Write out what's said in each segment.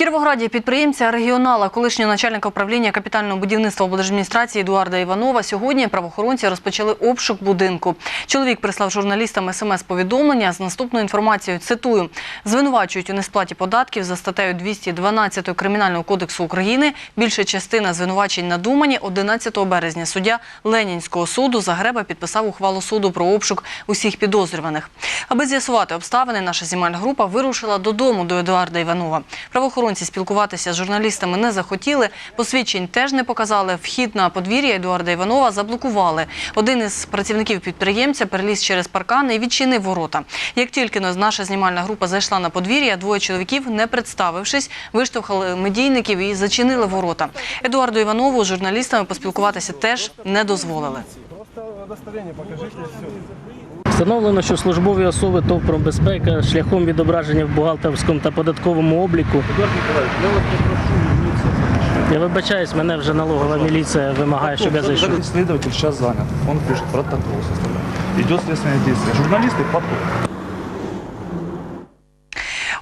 Кіровограді підприємця регіонала, колишнього начальника управління капітального будівництва облдержадміністрації Едуарда Іванова, сьогодні правоохоронці розпочали обшук будинку. Чоловік прислав журналістам смс-повідомлення з наступною інформацією. Цитую: звинувачують у несплаті податків за статтею 212 Кримінального кодексу України. Більша частина звинувачень надумані 11 березня. Суддя Ленінського суду Загреба підписав ухвалу суду про обшук усіх підозрюваних. Аби з'ясувати обставини, наша знімальна група вирушила додому до Едуарда Іванова. Правоохоронці спілкуватися з журналістами не захотіли, посвідчень теж не показали. Вхід на подвір'я Едуарда Іванова заблокували. Один із працівників підприємця переліз через паркан і відчинив ворота. Як тільки наша знімальна група зайшла на подвір'я, двоє чоловіків, не представившись, виштовхали медійників і зачинили ворота. Едуарду Іванову з журналістами поспілкуватися теж не дозволили. Покажите все. Встановлено, що службові особи ТОВ «Промбезпека» шляхом відображення в бухгалтерському та податковому обліку. Я вибачаюсь, мене вже налогова міліція вимагає, щоб я зайшов. Следователь зараз занят. Він пише протокол. Идет следственное действие. Потом.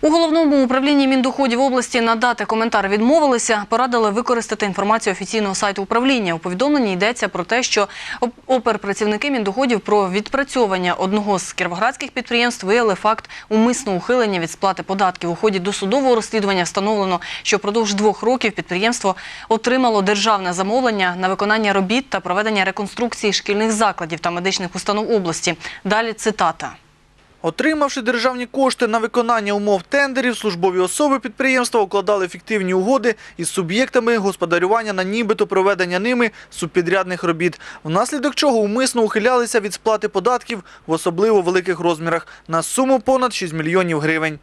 У головному управлінні Міндоходів області надати коментар відмовилися, порадили використати інформацію офіційного сайту управління. У повідомленні йдеться про те, що оп- оперпрацівники Міндоходів про відпрацьовування одного з кіровоградських підприємств виявили факт умисного ухилення від сплати податків. У ході досудового розслідування встановлено, що впродовж двох років підприємство отримало державне замовлення на виконання робіт та проведення реконструкції шкільних закладів та медичних установ області. Далі цитата. Отримавши державні кошти на виконання умов тендерів, службові особи підприємства укладали фіктивні угоди із суб'єктами господарювання на нібито проведення ними субпідрядних робіт, внаслідок чого умисно ухилялися від сплати податків в особливо великих розмірах на суму понад 6 мільйонів гривень.